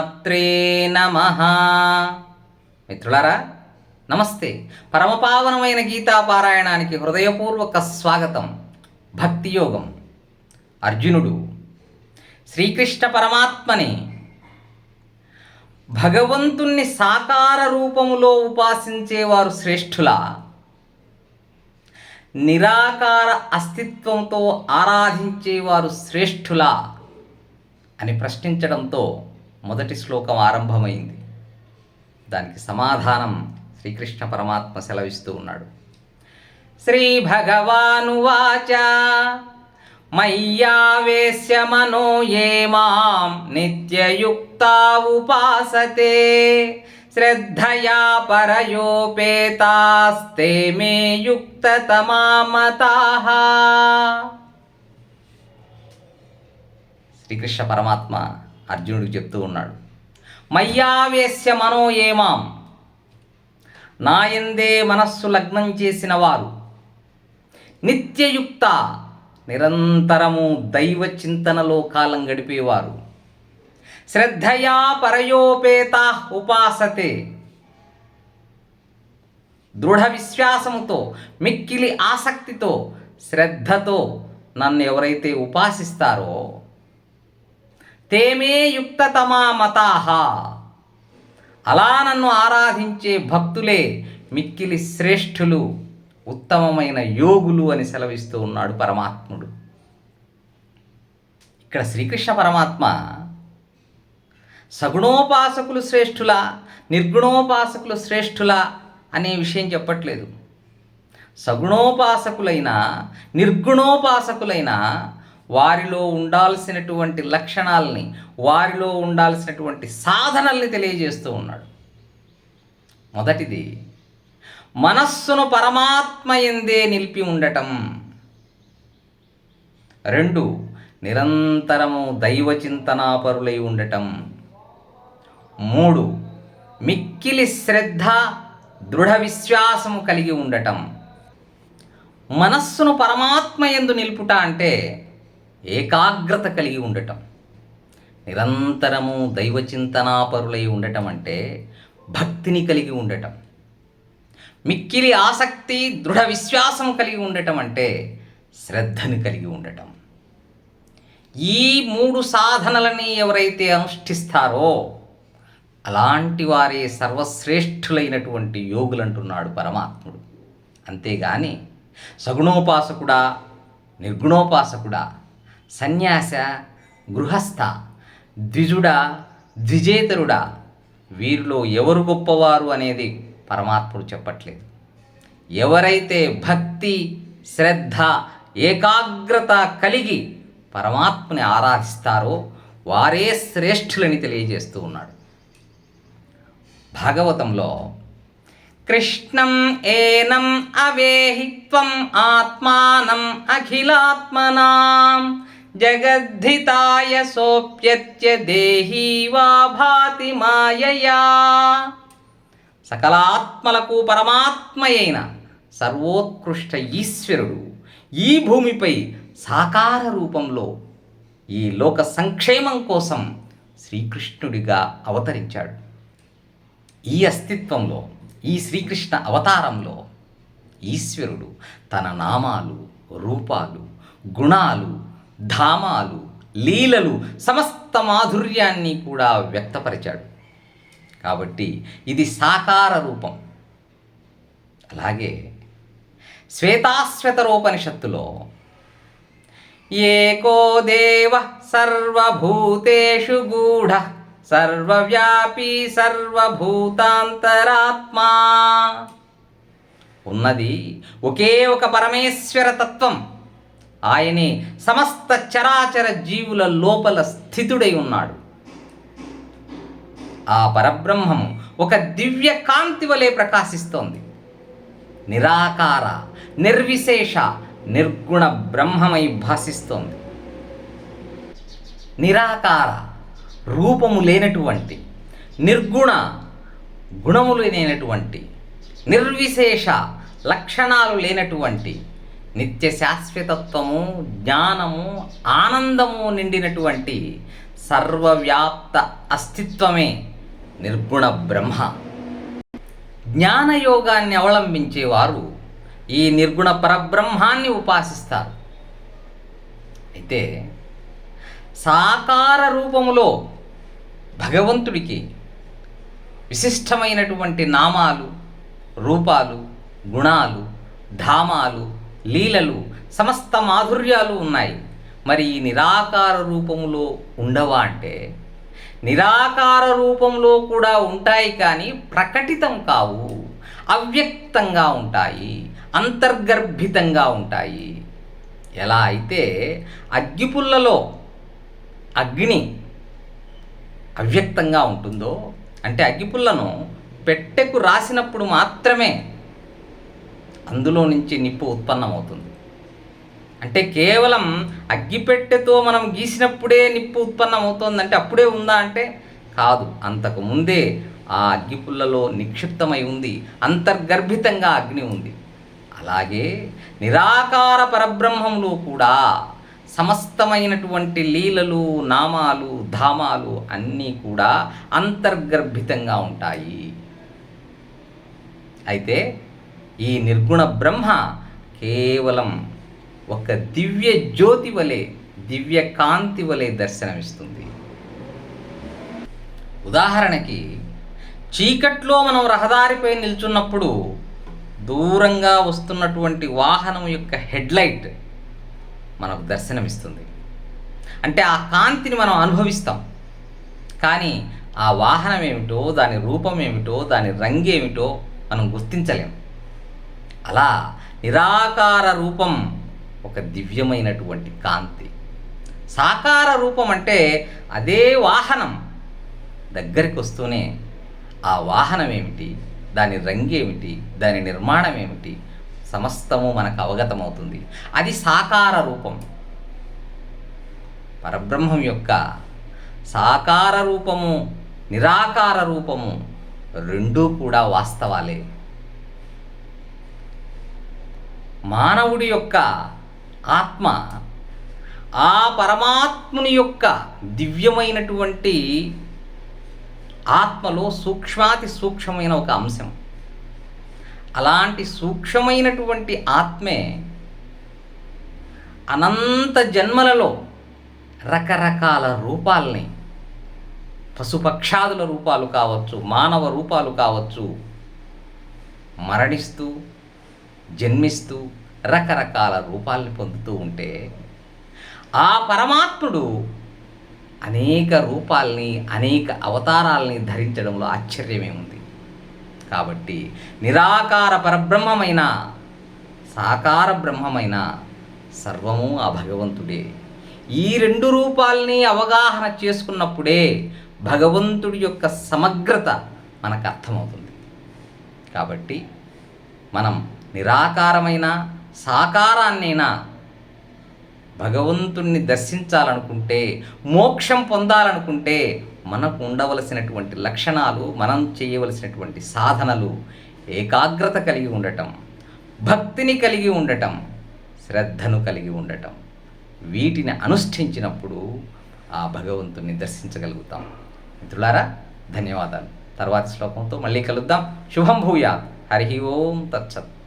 శ్రీమాత్రే నమ. మిత్రులారా నమస్తే. పరమపావనమైన గీతా పారాయణానికి హృదయపూర్వక స్వాగతం. భక్తి యోగం. అర్జునుడు శ్రీకృష్ణ పరమాత్మని భగవంతుణ్ణి సాకార రూపములో ఉపాసించేవారు శ్రేష్ఠుల. నిరాకార అస్తిత్వంతో ఆరాధించేవారు శ్రేష్ఠులా అని ప్రశ్నించడంతో మొదటి శ్లోకం ఆరంభమైంది. దానికి సమాధానం శ్రీకృష్ణ పరమాత్మ సెలవిస్తూ ఉన్నాడు. శ్రీ భగవానువాచ మయ్యావేశ్య మనో ఏ మాం నిత్యయుక్తా ఉపాసతే శ్రద్ధయా పరయోపేతాస్తే మే యుక్తతమామతాః. శ్రీకృష్ణ పరమాత్మ అర్జునుడికి చెప్తూ ఉన్నాడు. మయ్యావేశ్య మనో ఏమాం నాయందే మనస్సు లగ్నం చేసిన వారు? నిత్యయుక్త నిరంతరము దైవ చింతనలో కాలం గడిపేవారు? శ్రద్ధయా పరయోపేత ఉపాసతే? దృఢ విశ్వాసముతో మిక్కిలి ఆసక్తితో శ్రద్ధతో నన్ను ఎవరైతే ఉపాసిస్తారో తేమే యుక్తతమా మతాహ. అలా నన్ను ఆరాధించే భక్తులే మిక్కిలి శ్రేష్ఠులు ఉత్తమమైన యోగులు అని సెలవిస్తూ ఉన్నాడు పరమాత్ముడు. ఇక్కడ శ్రీకృష్ణ పరమాత్మ సగుణోపాసకులు శ్రేష్ఠుల నిర్గుణోపాసకులు శ్రేష్ఠుల అనే విషయం చెప్పట్లేదు. సగుణోపాసకులైన నిర్గుణోపాసకులైన వారిలో ఉండాల్సినటువంటి లక్షణాలని వారిలో ఉండాల్సినటువంటి సాధనల్ని తెలియజేస్తూ ఉన్నాడు. మొదటిది మనస్సును పరమాత్మ ఎందే నిలిపి ఉండటం. రెండు నిరంతరము దైవ చింతనాపరులై ఉండటం. మూడు మిక్కిలి శ్రద్ధ దృఢ విశ్వాసము కలిగి ఉండటం. మనస్సును పరమాత్మ ఎందు నిలుపుట అంటే ఏకాగ్రత కలిగి ఉండటం. నిరంతరము దైవ చింతనాపరులై ఉండటం అంటే భక్తిని కలిగి ఉండటం. మిక్కిలి ఆసక్తి దృఢ విశ్వాసం కలిగి ఉండటం అంటే శ్రద్ధని కలిగి ఉండటం. ఈ మూడు సాధనలని ఎవరైతే అనుష్ఠిస్తారో అలాంటి వారే సర్వశ్రేష్ఠులైనటువంటి యోగులు అంటున్నాడు పరమాత్ముడు. అంతేగాని సగుణోపాసకుడా నిర్గుణోపాసకుడా సన్యాస గృహస్థ ద్విజుడా ద్విజేతరుడా. వీరిలో ఎవరు గొప్పవారు అనేది పరమాత్ముడు చెప్పట్లేదు. ఎవరైతే భక్తి శ్రద్ధ ఏకాగ్రత కలిగి పరమాత్మని ఆరాధిస్తారో వారే శ్రేష్ఠులని తెలియజేస్తూ ఉన్నాడు. భాగవతంలో కృష్ణం ఏనం అవేహి త్వం ఆత్మానం అఖిలాత్మనాం జగద్ధితాయ సోప్యత్య దేహీ వా భాతి మాయయా సకలాత్మలకు పరమాత్మయైన సర్వోత్కృష్ట ఈశ్వరుడు ఈ భూమిపై సాకార రూపంలో ఈ లోక సంక్షేమం కోసం శ్రీకృష్ణుడిగా అవతరించాడు. ఈ అస్తిత్వంలో ఈ శ్రీకృష్ణ అవతారంలో ఈశ్వరుడు తన నామాలు రూపాలు గుణాలు ధామాలు లీలలు సమస్త మాధుర్యాన్ని కూడా వ్యక్తపరిచాడు. కాబట్టి ఇది సాకార రూపం. అలాగే శ్వేతాశ్వతరోపనిషత్తులో ఏకో దేవ సర్వభూతేషు గూఢ సర్వవ్యాపీ సర్వభూతాంతరాత్మా. ఉన్నది ఒకే ఒక పరమేశ్వర తత్వం. ఆయనే సమస్త చరాచర జీవుల లోపల స్థితుడై ఉన్నాడు. ఆ పరబ్రహ్మము ఒక దివ్య కాంతి వలె ప్రకాశిస్తోంది. నిరాకార నిర్విశేష నిర్గుణ బ్రహ్మమై భాసిస్తోంది. నిరాకార రూపము లేనటువంటి నిర్గుణ గుణములు లేనటువంటి నిర్విశేష లక్షణాలు లేనటువంటి నిత్య శాశ్వతత్వము జ్ఞానము ఆనందము నిండినటువంటి సర్వవ్యాప్త అస్తిత్వమే నిర్గుణ బ్రహ్మ. జ్ఞానయోగాన్ని అవలంబించేవారు ఈ నిర్గుణ పరబ్రహ్మాన్ని ఉపాసిస్తారు. అయితే సాకార రూపములో భగవంతుడికి విశిష్టమైనటువంటి నామాలు రూపాలు గుణాలు ధామాలు లీలలు సమస్త మాధుర్యాలు ఉన్నాయి. మరి ఈ నిరాకార రూపములో ఉండవా అంటే నిరాకార రూపంలో కూడా ఉంటాయి కానీ ప్రకటితం కావు అవ్యక్తంగా ఉంటాయి అంతర్గర్భితంగా ఉంటాయి. ఎలా అయితే అగ్గిపుల్లలో అగ్ని అవ్యక్తంగా ఉంటుందో అంటే అగ్గిపుల్లను పెట్టెకు రాసినప్పుడు మాత్రమే అందులో నుంచి నిప్పు ఉత్పన్నమవుతుంది. అంటే కేవలం అగ్గిపెట్టెతో మనం గీసినప్పుడే నిప్పు ఉత్పన్నమవుతోందంటే అప్పుడే ఉందా అంటే? కాదు. అంతకు ముందే ఆ అగ్గిపుల్లలో నిక్షిప్తమై ఉంది. అంతర్గర్భితంగా అగ్ని ఉంది. అలాగే నిరాకార పరబ్రహ్మంలో కూడా సమస్తమైనటువంటి లీలలు నామాలు ధామాలు అన్నీ కూడా అంతర్గర్భితంగా ఉంటాయి. అయితే ఈ నిర్గుణ బ్రహ్మ కేవలం ఒక దివ్య జ్యోతి వలె దివ్య కాంతి వలె దర్శనమిస్తుంది. ఉదాహరణకి చీకట్లో మనం రహదారిపై నిల్చున్నప్పుడు దూరంగా వస్తున్నటువంటి వాహనం యొక్క హెడ్లైట్ మనకు దర్శనమిస్తుంది. అంటే ఆ కాంతిని మనం అనుభవిస్తాం. కానీ ఆ వాహనం ఏమిటో దాని రూపం ఏమిటో దాని రంగు ఏమిటో మనం గుర్తించలేం. అలా నిరాకార రూపం ఒక దివ్యమైనటువంటి కాంతి. సాకార రూపం అంటే అదే వాహనం దగ్గరికి వస్తూనే ఆ వాహనం ఏమిటి దాని రంగు ఏమిటి దాని నిర్మాణం ఏమిటి సమస్తము మనకు అవగతమవుతుంది. అది సాకార రూపం. పరబ్రహ్మం యొక్క సాకార రూపము నిరాకార రూపము రెండూ కూడా వాస్తవాలే. మానవుడి యొక్క ఆత్మ ఆ పరమాత్ముని యొక్క దివ్యమైనటువంటి ఆత్మలో సూక్ష్మాతి సూక్ష్మమైన ఒక అంశం. అలాంటి సూక్ష్మమైనటువంటి ఆత్మే అనంత జన్మలలో రకరకాల రూపాల్ని పశుపక్షాదుల రూపాలు కావచ్చు మానవ రూపాలు కావచ్చు మరణిస్తూ జన్మిస్తూ రకరకాల రూపాల్ని పొందుతూ ఉంటే ఆ పరమాత్ముడు అనేక రూపాల్ని అనేక అవతారాల్ని ధరించడంలో ఆశ్చర్యమేముంది? కాబట్టి నిరాకార పరబ్రహ్మమైన సాకార బ్రహ్మమైన సర్వము ఆ భగవంతుడే. ఈ రెండు రూపాల్ని అవగాహన చేసుకున్నప్పుడే భగవంతుడి యొక్క సమగ్రత మనకు అర్థమవుతుంది. కాబట్టి మనం నిరాకారమైన సాకారాన్నైనా భగవంతుణ్ణి దర్శించాలనుకుంటే మోక్షం పొందాలనుకుంటే మనకు ఉండవలసినటువంటి లక్షణాలు మనం చేయవలసినటువంటి సాధనలు ఏకాగ్రత కలిగి ఉండటం భక్తిని కలిగి ఉండటం శ్రద్ధను కలిగి ఉండటం వీటిని అనుష్ఠించినప్పుడు ఆ భగవంతుణ్ణి దర్శించగలుగుతాం. మిత్రులారా ధన్యవాదాలు. తర్వాతి శ్లోకంతో మళ్ళీ కలుద్దాం. శుభం భూయాత్. హరి ఓం తచ్చత్